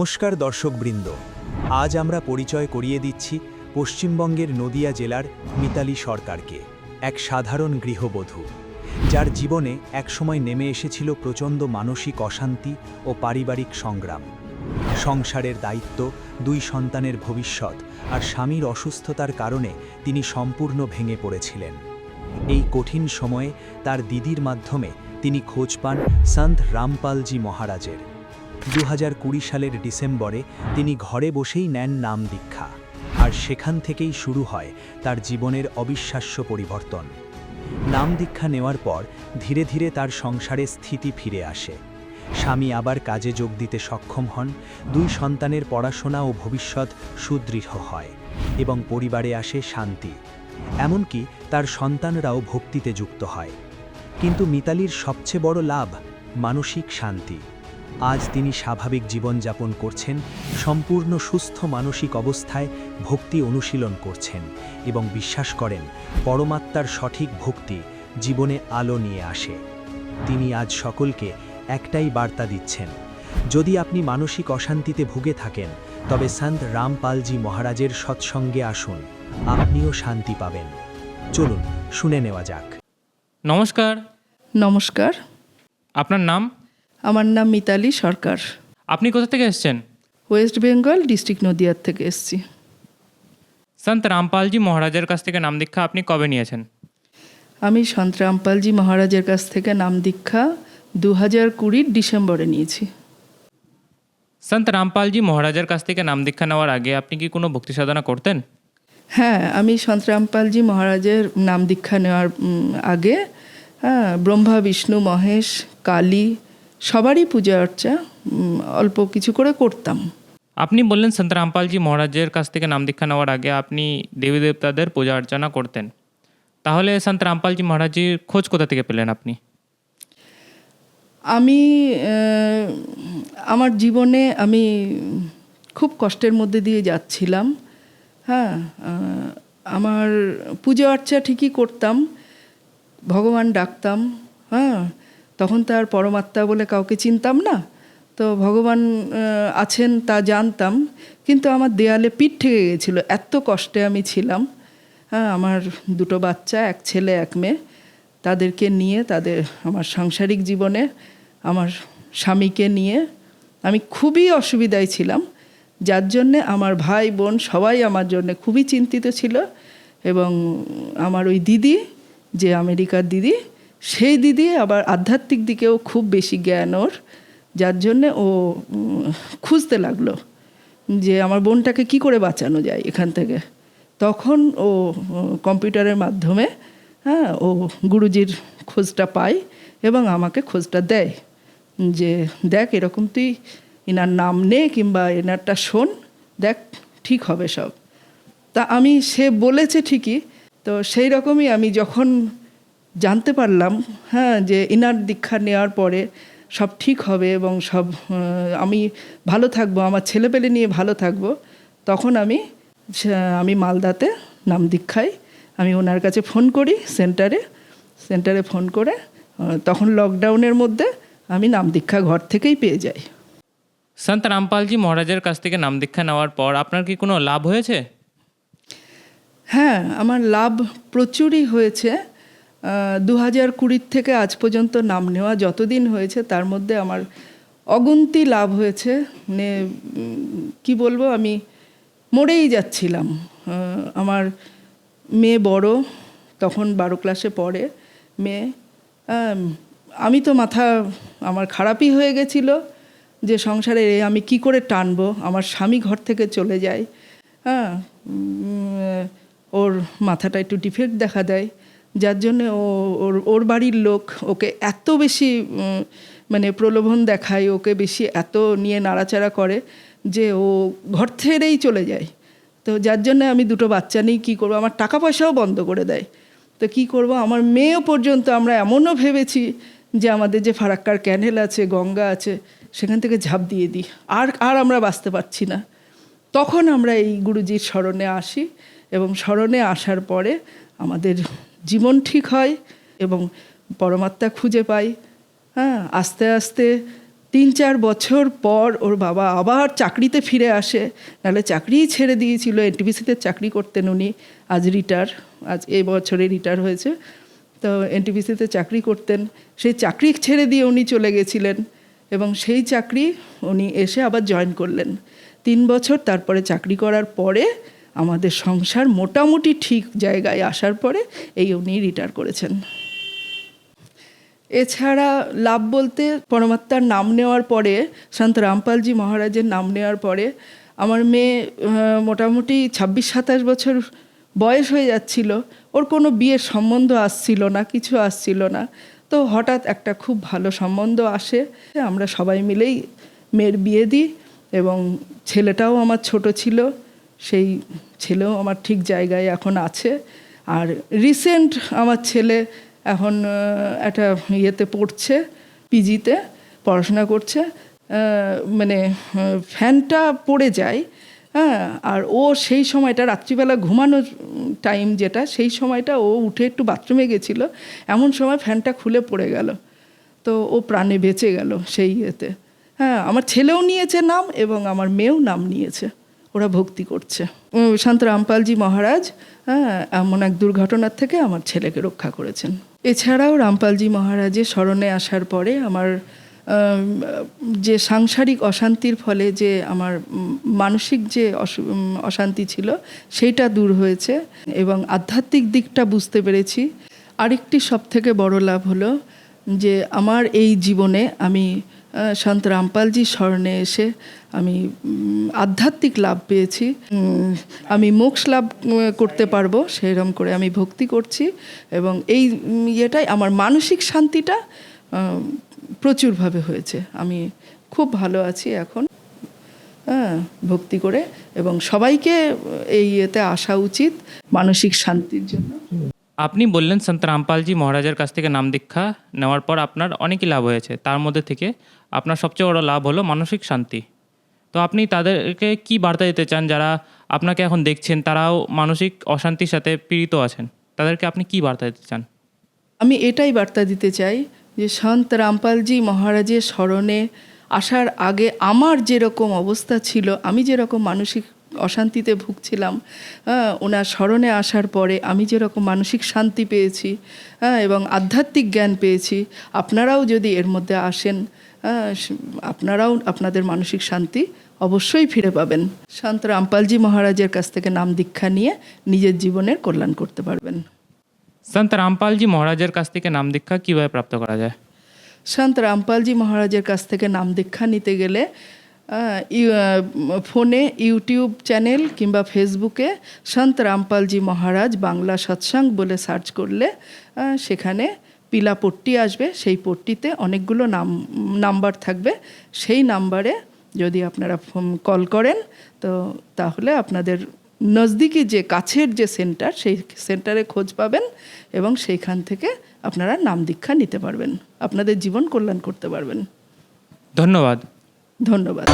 নমস্কার দর্শকবৃন্দ। আজ আমরা পরিচয় করিয়ে দিচ্ছি পশ্চিমবঙ্গের নদিয়া জেলার মিতালি সরকারকে, এক সাধারণ গৃহবধূ, যার জীবনে একসময় নেমে এসেছিল প্রচণ্ড মানসিক অশান্তি ও পারিবারিক সংগ্রাম। সংসারের দায়িত্ব, দুই সন্তানের ভবিষ্যৎ আর স্বামীর অসুস্থতার কারণে তিনি সম্পূর্ণ ভেঙে পড়েছিলেন। এই কঠিন সময়ে তার দিদির মাধ্যমে তিনি খোঁজ পান সন্ত রামপালজি মহারাজের। দু হাজার কুড়ি সালের ডিসেম্বরে তিনি ঘরে বসেই নেন নাম দীক্ষা। আর সেখান থেকেই শুরু হয় তার জীবনের অবিশ্বাস্য পরিবর্তন। নাম দীক্ষা নেওয়ার পর ধীরে ধীরে তার সংসারে স্থিতি ফিরে আসে। স্বামী আবার কাজে যোগ দিতে সক্ষম হন, দুই সন্তানের পড়াশোনা ও ভবিষ্যৎ সুদৃঢ় হয় এবং পরিবারে আসে শান্তি। এমনকি তার সন্তানরাও ভক্তিতে যুক্ত হয়। কিন্তু মিতালির সবচেয়ে বড় লাভ মানসিক শান্তি। আজ তিনি স্বাভাবিক জীবনযাপন করছেন সম্পূর্ণ সুস্থ মানসিক অবস্থায় ভক্তি অনুশীলন করছেন এবং বিশ্বাস করেন পরমাত্মার সঠিক ভক্তি জীবনে আলো নিয়ে আসে। তিনি আজ সকলকে একটাই বার্তা দিচ্ছেন যদি আপনি মানসিক অশান্তিতে ভুগে থাকেন তবে সন্ত রামপালজি মহারাজের সৎসঙ্গে আসুন আপনিও শান্তি পাবেন। চলুন শুনে নেওয়া যাক। নমস্কার। নমস্কার। আপনার নাম? আমার নাম মিতালি সরকার। আপনি কোথা থেকে এসেছেন? ওয়েস্ট বেঙ্গল ডিস্ট্রিক্ট নদিয়ার থেকে এসেছি। সন্ত রামপালজি মহারাজের কাছ থেকে নাম দীক্ষা আপনি কবে নিয়েছেন? আমি সন্ত রামপালজি মহারাজের কাছ থেকে নাম দীক্ষা দু হাজার কুড়ির ডিসেম্বরে নিয়েছি। সন্ত রামপালজি মহারাজের কাছ থেকে নাম দীক্ষা নেওয়ার আগে আপনি কি কোনো ভক্তি সাধনা করতেন? হ্যাঁ আমি সন্ত রামপালজি মহারাজের নাম দীক্ষা নেওয়ার আগে হ্যাঁ ব্রহ্মা বিষ্ণু মহেশ কালী সবারই পূজা অর্চা অল্প কিছু করে করতাম। আপনি বললেন সন্ত রামপালজি মহারাজের কাছ থেকে নাম দীক্ষা নেওয়ার আগে আপনি দেবী দেবতাদের পূজা অর্চনা করতেন। তাহলে সন্ত রামপালজি মহারাজির খোঁজ কোথা থেকে পেলেন আপনি? আমি আমার জীবনে আমি খুব কষ্টের মধ্যে দিয়ে যাচ্ছিলাম। হ্যাঁ আমার পুজো অর্চা ঠিকই করতাম ভগবান ডাকতাম হ্যাঁ তখন তো আর পরমাত্মা বলে কাউকে চিনতাম না। তো ভগবান আছেন তা জানতাম, কিন্তু আমার দেয়ালে পিঠ ঠেকে গেছিল, এত কষ্টে আমি ছিলাম। হ্যাঁ আমার দুটো বাচ্চা, এক ছেলে, এক মেয়ে, তাদেরকে নিয়ে, তাদের আমার সাংসারিক জীবনে, আমার স্বামীকে নিয়ে আমি খুবই অসুবিধায় ছিলাম। যার জন্যে আমার ভাই, বোন সবাই আমার জন্য খুবই চিন্তিত ছিল এবং আমার ওই দিদি, যে আমেরিকার দিদি সেই দিদি আবার আধ্যাত্মিক দিকেও খুব বেশি জ্ঞান ওর, যার জন্যে ও খুঁজতে লাগল যে আমার বোনটাকে কি করে বাঁচানো যায় এখান থেকে। তখন ও কম্পিউটারের মাধ্যমে হ্যাঁ ও গুরুজির খোঁজটা পায় এবং আমাকে খোঁজটা দেয় যে দেখ এরকম তুই এনার নাম নে কিংবা এনারটা শোন, দেখ ঠিক হবে সব। তা আমি, সে বলেছে ঠিকই, তো সেই রকমই আমি যখন জানতে পারলাম হ্যাঁ যে ইনার দীক্ষা নেওয়ার পরে সব ঠিক হবে এবং সব আমি ভালো থাকব আমার ছেলেপেলে নিয়ে ভালো থাকব। তখন আমি আমি মালদাতে নাম দীক্ষায় আমি ওনার কাছে ফোন করি সেন্টারে সেন্টারে ফোন করে তখন লকডাউনের মধ্যে আমি নাম দীক্ষা ঘর থেকেই পেয়ে যাই। সন্ত রামপালজি মহারাজের কাছ থেকে নাম দীক্ষা নেওয়ার পর আপনার কি কোনো লাভ হয়েছে? হ্যাঁ আমার লাভ প্রচুরই হয়েছে। দু হাজার কুড়ির থেকে আজ পর্যন্ত নাম নেওয়া যতদিন হয়েছে, তার মধ্যে আমার অগুন্তি লাভ হয়েছে। মানে কি বলব, আমি মরেই যাচ্ছিলাম। আমার মেয়ে বড়, তখন বারো ক্লাসে পড়ে মেয়ে। আমি তো মাথা আমার খারাপই হয়ে গেছিল যে সংসারে আমি কি করে টানবো? আমার স্বামী ঘর থেকে চলে যায়। হ্যাঁ ওর মাথাটা একটু ডিফেক্ট দেখা দেয়। যার জন্যে ও, ওর ওর বাড়ির লোক ওকে এত বেশি মানে প্রলোভন দেখায়, ওকে বেশি এত নিয়ে নাড়াচাড়া করে যে ও ঘর ছেড়েই চলে যায়। তো যার জন্য আমি দুটো বাচ্চা নিয়ে কী করব? আমার টাকা পয়সাও বন্ধ করে দেয়। তো কি করব? আমার মেয়েও পর্যন্ত আমরা এমনও ভেবেছি যে আমাদের যে ফারাক্কার ক্যানেল আছে, গঙ্গা আছে, সেখান থেকে ঝাঁপ দিয়ে দিই। আর আর আমরা বাঁচতে পারছি না। তখন আমরা এই গুরুজির স্মরণে আসি এবং স্মরণে আসার পরে আমাদের জীবন ঠিক হয় এবং পরমাত্মা খুঁজে পাই। হ্যাঁ আস্তে আস্তে তিন চার বছর পর ওর বাবা আবার চাকরিতে ফিরে আসে। নাহলে চাকরিই ছেড়ে দিয়েছিল, এনটিপিসিতে চাকরি করতেন উনি। আজ রিটায়ার, আজ এই বছরে রিটায়ার হয়েছে। তো এনটিপিসিতে চাকরি করতেন। সেই চাকরি ছেড়ে দিয়ে উনি চলে গেছিলেন এবং সেই চাকরি উনি এসে আবার জয়েন করলেন। তিন বছর তারপরে চাকরি করার পরে আমাদের সংসার মোটামুটি ঠিক জায়গায় আসার পরে এই উনি রিটায়ার করেছেন। এছাড়া লাভ বলতে পরমাত্মার নাম নেওয়ার পরে, সন্ত রামপালজি মহারাজের নাম নেওয়ার পরে আমার মেয়ে মোটামুটি ছাব্বিশ সাতাশ বছর বয়স হয়ে যাচ্ছিল। ওর কোনো বিয়ের সম্বন্ধ আসছিল না, কিছু আসছিল না। তো হঠাৎ একটা খুব ভালো সম্বন্ধ আসে। আমরা সবাই মিলেই মেয়ের বিয়ে দিই এবং ছেলেটাও আমার ছোট ছিল। সেই ছেলেও আমার ঠিক জায়গায় এখন আছে। আর রিসেন্ট আমার ছেলে এখন একটা ইয়েতে পড়ছে, পিজিতে পড়াশোনা করছে। মানে ফ্যানটা পড়ে যায় হ্যাঁ আর ও সেই সময়টা রাত্রিবেলা ঘুমানোর টাইম যেটা, সেই সময়টা ও উঠে একটু বাথরুমে গেছিল। এমন সময় ফ্যানটা খুলে পড়ে গেল। তো ও প্রাণে বেঁচে গেল সেই ইয়েতে। হ্যাঁ আমার ছেলেও নিয়েছে নাম এবং আমার মেয়েও নাম নিয়েছে। ওরা ভক্তি করছে। শান্ত রামপালজি মহারাজ হ্যাঁ এমন এক দুর্ঘটনার থেকে আমার ছেলেকে রক্ষা করেছেন। এছাড়াও রামপালজি মহারাজের স্মরণে আসার পরে আমার যে সাংসারিক অশান্তির ফলে যে আমার মানসিক যে অশান্তি ছিল, সেইটা দূর হয়েছে এবং আধ্যাত্মিক দিকটা বুঝতে পেরেছি। আরেকটি সব থেকে বড় লাভ হলো যে আমার এই জীবনে আমি সন্ত রামপালজি স্মরণে এসে আমি আধ্যাত্মিক লাভ পেয়েছি। আমি মোক্ষ লাভ করতে পারব সেরকম করে আমি ভক্তি করছি এবং এই ইয়েটাই আমার মানসিক শান্তিটা প্রচুরভাবে হয়েছে। আমি খুব ভালো আছি এখন হ্যাঁ ভক্তি করে এবং সবাইকে এই ইয়েতে আসা উচিত মানসিক শান্তির জন্য। আপনি বললেন সন্ত রামপালজি মহারাজের কাছ থেকে নাম দীক্ষা নেওয়ার পর আপনার অনেকই লাভ হয়েছে। তার মধ্যে থেকে আপনার সবচেয়ে বড় লাভ হলো মানসিক শান্তি। তো আপনি তাদেরকে কি বার্তা দিতে চান? যারা আপনাকে এখন দেখছেন, তারাও মানসিক অশান্তির সাথে পীড়িত আছেন, তাদেরকে আপনি কি বার্তা দিতে চান? আমি এটাই বার্তা দিতে চাই যে সন্ত রামপালজি মহারাজের স্মরণে আসার আগে আমার যেরকম অবস্থা ছিল, আমি যেরকম মানসিক অশান্তিতে ভুগছিলাম। হ্যাঁ ওনার স্মরণে আসার পরে আমি যেরকম মানসিক শান্তি পেয়েছি হ্যাঁ এবং আধ্যাত্মিক জ্ঞান পেয়েছি আপনারাও যদি এর মধ্যে আসেন হ্যাঁ আপনারাও আপনাদের মানসিক শান্তি অবশ্যই ফিরে পাবেন। সন্ত রামপালজি মহারাজের কাছ থেকে নাম দীক্ষা নিয়ে নিজের জীবনের কল্যাণ করতে পারবেন। সন্ত রামপালজি মহারাজের কাছ থেকে নাম দীক্ষা কীভাবে প্রাপ্ত করা যায়? সন্ত রামপালজি মহারাজের কাছ থেকে নাম দীক্ষা নিতে গেলে ফোনে, ইউটিউব চ্যানেল কিংবা ফেসবুকে সন্ত রামপালজি মহারাজ বাংলা সৎসাং বলে সার্চ করলে সেখানে পিলা পট্টি আসবে। সেই পট্টিতে অনেকগুলো নাম, নাম্বার থাকবে। সেই নাম্বারে যদি আপনারা কল করেন, তো তাহলে আপনাদের নজদিকি যে কাছের যে সেন্টার, সেই সেন্টারে খোঁজ পাবেন এবং সেইখান থেকে আপনারা নাম দীক্ষা নিতে পারবেন। আপনাদের জীবন কল্যাণ করতে পারবেন। ধন্যবাদ। ধন্যবাদ।